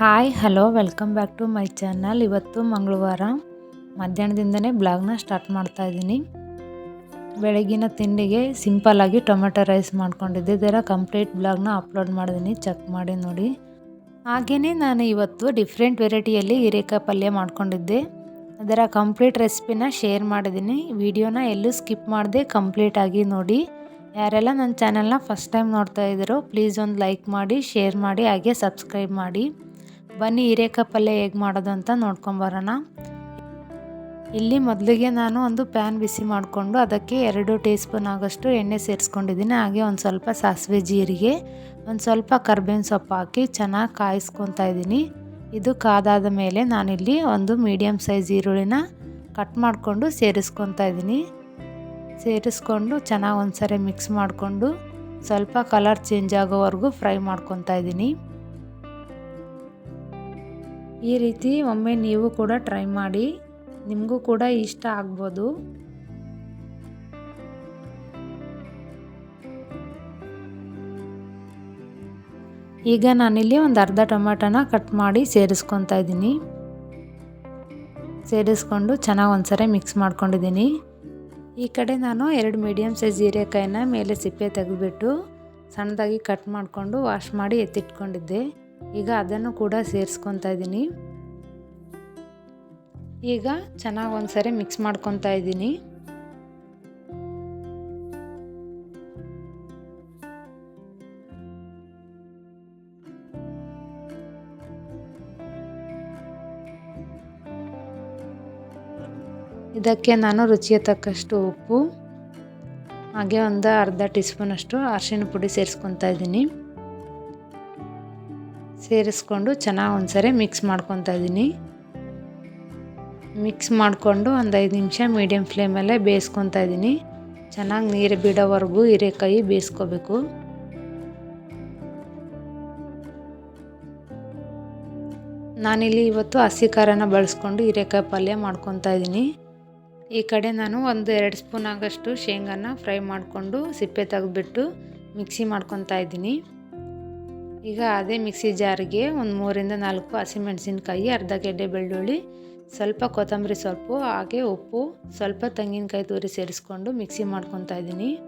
Hi hello welcome back to my channel ಇವತ್ತು ಮಂಗಳವಾರ. ಮಧ್ಯಾಹ್ನದಿಂದನೇ ಬ್ಲಾಗ್ನ start ಮಾಡ್ತಾ ಇದ್ದೀನಿ. ಬೆಳಗಿನ ತಿಂಡಿಗೆ ಸಿಂಪಲ್ಲಾಗಿ ಟೊಮೆಟೊ ರೈಸ್ ಮಾಡ್ಕೊಂಡಿದ್ದೆ. ಇದರ ಕಂಪ್ಲೀಟ್ ಬ್ಲಾಗ್ನ ಅಪ್ಲೋಡ್ ಮಾಡಿದ್ದೀನಿ ಚೆಕ್ ಮಾಡಿ ನೋಡಿ. ಹಾಗೆಯೇ ನಾನು ಇವತ್ತು ಡಿಫ್ರೆಂಟ್ ವೆರೈಟಿಯಲ್ಲಿ ಹೀರೆಕಾಯಿ ಪಲ್ಯ ಮಾಡ್ಕೊಂಡಿದ್ದೆ. ಅದರ ಕಂಪ್ಲೀಟ್ ರೆಸಿಪಿನ ಶೇರ್ ಮಾಡಿದ್ದೀನಿ ವಿಡಿಯೋನ ಎಲ್ಲೂ ಸ್ಕಿಪ್ ಮಾಡದೆ ಕಂಪ್ಲೀಟಾಗಿ ನೋಡಿ. ಯಾರೆಲ್ಲ ನನ್ನ ಚಾನಲ್ನ ಫಸ್ಟ್ ಟೈಮ್ ನೋಡ್ತಾ ಇದ್ದರು ಪ್ಲೀಸ್ ಒಂದು ಲೈಕ್ ಮಾಡಿ ಶೇರ್ ಮಾಡಿ, ಹಾಗೆ ಸಬ್ಸ್ಕ್ರೈಬ್ ಮಾಡಿ. ಬನ್ನಿ ಹೀರೆಕಾಯಿ ಪಲ್ಯ ಹೇಗೆ ಮಾಡೋದು ಅಂತ ನೋಡ್ಕೊಂಬರೋಣ ಇಲ್ಲಿ ಮೊದಲಿಗೆ ನಾನು ಒಂದು ಪ್ಯಾನ್ ಬಿಸಿ ಮಾಡಿಕೊಂಡು ಅದಕ್ಕೆ ಎರಡು ಟೀ ಸ್ಪೂನ್ ಆಗೋಷ್ಟು ಎಣ್ಣೆ ಸೇರಿಸ್ಕೊಂಡಿದ್ದೀನಿ. ಹಾಗೆ ಒಂದು ಸ್ವಲ್ಪ ಸಾಸಿವೆ ಜೀರಿಗೆ, ಒಂದು ಸ್ವಲ್ಪ ಕರ್ಬೇವಿನ ಸೊಪ್ಪು ಹಾಕಿ ಚೆನ್ನಾಗಿ ಕಾಯಿಸ್ಕೊತಾ ಇದ್ದೀನಿ. ಇದು ಕಾದಾದ ಮೇಲೆ ನಾನಿಲ್ಲಿ ಒಂದು ಮೀಡಿಯಮ್ ಸೈಜ್ ಈರುಳ್ಳಿನ ಕಟ್ ಮಾಡಿಕೊಂಡು ಸೇರಿಸ್ಕೊತಾ ಇದ್ದೀನಿ. ಸೇರಿಸ್ಕೊಂಡು ಚೆನ್ನಾಗಿ ಒಂದ್ಸರಿ ಮಿಕ್ಸ್ ಮಾಡಿಕೊಂಡು ಸ್ವಲ್ಪ ಕಲರ್ ಚೇಂಜ್ ಆಗೋವರೆಗೂ ಫ್ರೈ ಮಾಡ್ಕೊತಾ ಇದ್ದೀನಿ. ಈ ರೀತಿ ಒಮ್ಮೆ ನೀವು ಕೂಡ ಟ್ರೈ ಮಾಡಿ. ನಿಮಗೂ ಕೂಡ ಇಷ್ಟ ಆಗ್ಬೋದು. ಈಗ ನಾನಿಲ್ಲಿ ಒಂದು ಅರ್ಧ ಟೊಮೆಟೊನ ಕಟ್ ಮಾಡಿ ಸೇರಿಸ್ಕೊತಾ ಇದ್ದೀನಿ. ಸೇರಿಸ್ಕೊಂಡು ಚೆನ್ನಾಗಿ ಒಂದ್ಸರಿ ಮಿಕ್ಸ್ ಮಾಡ್ಕೊಂಡಿದ್ದೀನಿ. ಈ ಕಡೆ ನಾನು ಎರಡು ಮೀಡಿಯಮ್ ಸೈಜ್ ಹೀರೆಕಾಯಿನ ಮೇಲೆ ಸಿಪ್ಪೆ ತೆಗೆದುಬಿಟ್ಟು ಸಣ್ಣದಾಗಿ ಕಟ್ ಮಾಡಿಕೊಂಡು ವಾಶ್ ಮಾಡಿ ಎತ್ತಿಟ್ಕೊಂಡಿದ್ದೆ. ಈಗ ಅದನ್ನು ಕೂಡ ಸೇರಿಸ್ಕೊತಾ ಇದ್ದೀನಿ. ಈಗ ಚೆನ್ನಾಗಿ ಒಂದ್ಸರಿ ಮಿಕ್ಸ್ ಮಾಡ್ಕೊತಾ ಇದ್ದೀನಿ. ಇದಕ್ಕೆ ನಾನು ರುಚಿಗೆ ತಕ್ಕಷ್ಟು ಉಪ್ಪು, ಹಾಗೆ ಒಂದು ಅರ್ಧ ಟೀ ಸ್ಪೂನಷ್ಟು ಅರಿಶಿಣ ಪುಡಿ ಸೇರಿಸ್ಕೊತಾ ಇದ್ದೀನಿ. ಸೇರಿಸ್ಕೊಂಡು ಚೆನ್ನಾಗಿ ಒಂದ್ಸರಿ ಮಿಕ್ಸ್ ಮಾಡ್ಕೊತಾ ಇದ್ದೀನಿ ಮಿಕ್ಸ್ ಮಾಡಿಕೊಂಡು ಒಂದು ಐದು ನಿಮಿಷ ಮೀಡಿಯಮ್ ಫ್ಲೇಮಲ್ಲೇ ಬೇಯಿಸ್ಕೊತಾ ಇದ್ದೀನಿ ಚೆನ್ನಾಗಿ ನೀರು ಬಿಡೋವರೆಗೂ ಹೀರೆಕಾಯಿ ಬೇಯಿಸ್ಕೋಬೇಕು. ನಾನಿಲ್ಲಿ ಇವತ್ತು ಹಸಿ ಖಾರನ ಬಳಸ್ಕೊಂಡು ಹೀರೆಕಾಯಿ ಪಲ್ಯ ಮಾಡ್ಕೊತಾ ಇದ್ದೀನಿ ಈ ಕಡೆ ನಾನು ಒಂದು ಎರಡು ಸ್ಪೂನ್ ಆಗಷ್ಟು ಶೇಂಗಾನ ಫ್ರೈ ಮಾಡಿಕೊಂಡು ಸಿಪ್ಪೆ ತೆಗೆದುಬಿಟ್ಟು ಮಿಕ್ಸಿ ಮಾಡ್ಕೊತಾ ಇದ್ದೀನಿ ಈಗ ಅದೇ ಮಿಕ್ಸಿ ಜಾರಿಗೆ ಒಂದು ಮೂರಿಂದ ನಾಲ್ಕು ಹಸಿಮೆಣಸಿನ್ಕಾಯಿ ಅರ್ಧ ಗೆಡ್ಡೆ ಬೆಳ್ಳುಳ್ಳಿ, ಸ್ವಲ್ಪ ಕೊತ್ತಂಬರಿ ಸೊಪ್ಪು, ಹಾಗೆ ಉಪ್ಪು, ಸ್ವಲ್ಪ ತೆಂಗಿನಕಾಯಿ ತುರಿ ಸೇರಿಸ್ಕೊಂಡು ಮಿಕ್ಸಿ ಮಾಡ್ಕೊತಾ ಇದ್ದೀನಿ.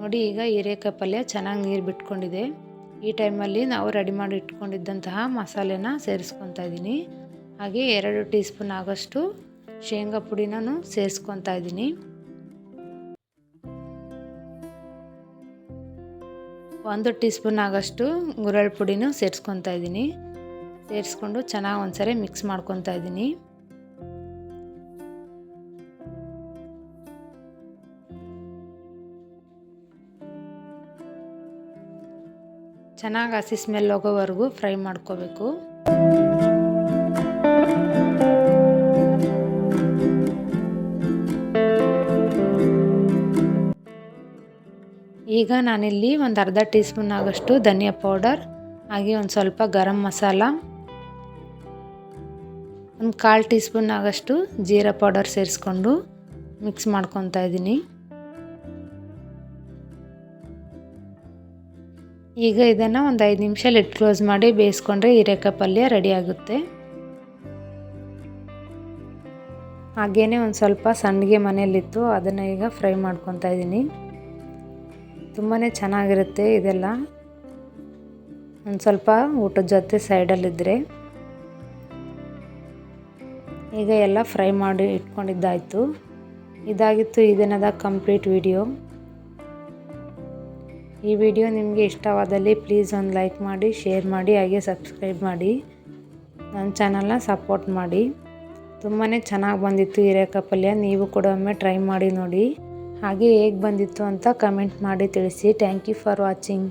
ನೋಡಿ ಈಗ ಹೀರೆಕಾಯಿ ಪಲ್ಯ ಚೆನ್ನಾಗಿ ನೀರು ಬಿಟ್ಕೊಂಡಿದೆ. ಈ ಟೈಮಲ್ಲಿ ನಾವು ರೆಡಿ ಮಾಡಿ ಇಟ್ಕೊಂಡಿದ್ದಂತಹ ಮಸಾಲೆನ ಸೇರಿಸ್ಕೊತಾ ಇದ್ದೀನಿ. ಹಾಗೆ ಎರಡು ಟೀ ಸ್ಪೂನ್ ಆಗೋಷ್ಟು ಶೇಂಗಾ ಪುಡಿನೂ ಸೇರಿಸ್ಕೊತಾ ಇದ್ದೀನಿ. ಒಂದು ಟೀ ಸ್ಪೂನ್ ಆಗೋಷ್ಟು ಗುರಳ್ ಪುಡಿನೂ ಸೇರಿಸ್ಕೊತಾ ಇದ್ದೀನಿ. ಸೇರಿಸ್ಕೊಂಡು ಚೆನ್ನಾಗಿ ಒಂದ್ಸರಿ ಮಿಕ್ಸ್ ಮಾಡ್ಕೊತಾ ಇದ್ದೀನಿ. ಚೆನ್ನಾಗಿ ಹಸಿ ಸ್ಮೆಲ್ ಹೋಗೋವರೆಗೂ ಫ್ರೈ ಮಾಡ್ಕೋಬೇಕು. ಈಗ ನಾನಿಲ್ಲಿ ಒಂದು ಅರ್ಧ ಟೀ ಸ್ಪೂನ್ ಆಗೋಷ್ಟು ಧನಿಯಾ ಪೌಡರ್, ಹಾಗೆ ಒಂದು ಸ್ವಲ್ಪ ಗರಂ ಮಸಾಲ, ಒಂದು ಕಾಲು ಟೀ ಸ್ಪೂನ್ ಆಗೋಷ್ಟು ಜೀರಾ ಪೌಡರ್ ಸೇರಿಸ್ಕೊಂಡು ಮಿಕ್ಸ್ ಮಾಡ್ಕೊತಾ ಇದ್ದೀನಿ. ಈಗ ಇದನ್ನು ಒಂದು ಐದು ನಿಮಿಷ ಲೆಟ್ ಕ್ಲೋಸ್ ಮಾಡಿ ಬೇಯಿಸ್ಕೊಂಡ್ರೆ ಹೀರೆಕಾಯಿ ಪಲ್ಯ ರೆಡಿ ಆಗುತ್ತೆ. ಹಾಗೇ ಒಂದು ಸ್ವಲ್ಪ ಸಣ್ಣಗೆ ಮನೆಯಲ್ಲಿತ್ತು, ಅದನ್ನು ಈಗ ಫ್ರೈ ಮಾಡ್ಕೊತಾ ಇದ್ದೀನಿ. ತುಂಬಾ ಚೆನ್ನಾಗಿರುತ್ತೆ ಇದೆಲ್ಲ. ಒಂದು ಸ್ವಲ್ಪ ಊಟದ ಜೊತೆ ಸೈಡಲ್ಲಿದ್ದರೆ ಈಗ ಎಲ್ಲ ಫ್ರೈ ಮಾಡಿ ಇಟ್ಕೊಂಡಿದ್ದಾಯಿತು. ಇದಾಗಿತ್ತು ಈ ಕಂಪ್ಲೀಟ್ ವಿಡಿಯೋ. ಈ ವಿಡಿಯೋ ನಿಮಗೆ ಇಷ್ಟವಾದಲ್ಲಿ ಪ್ಲೀಸ್ ಒಂದು ಲೈಕ್ ಮಾಡಿ, ಶೇರ್ ಮಾಡಿ, ಹಾಗೆ ಸಬ್ಸ್ಕ್ರೈಬ್ ಮಾಡಿ. ನನ್ನ ಚಾನಲ್ನ ಸಪೋರ್ಟ್ ಮಾಡಿ. ತುಂಬಾ ಚೆನ್ನಾಗಿ ಬಂದಿತ್ತು ಹೀರೆಕಾಯಿ ಪಲ್ಯ ನೀವು ಕೂಡ ಒಮ್ಮೆ ಟ್ರೈ ಮಾಡಿ ನೋಡಿ. ಹಾಗೆ ಹೇಗೆ ಬಂದಿತ್ತು ಅಂತ ಕಮೆಂಟ್ ಮಾಡಿ ತಿಳಿಸಿ. Thank you for watching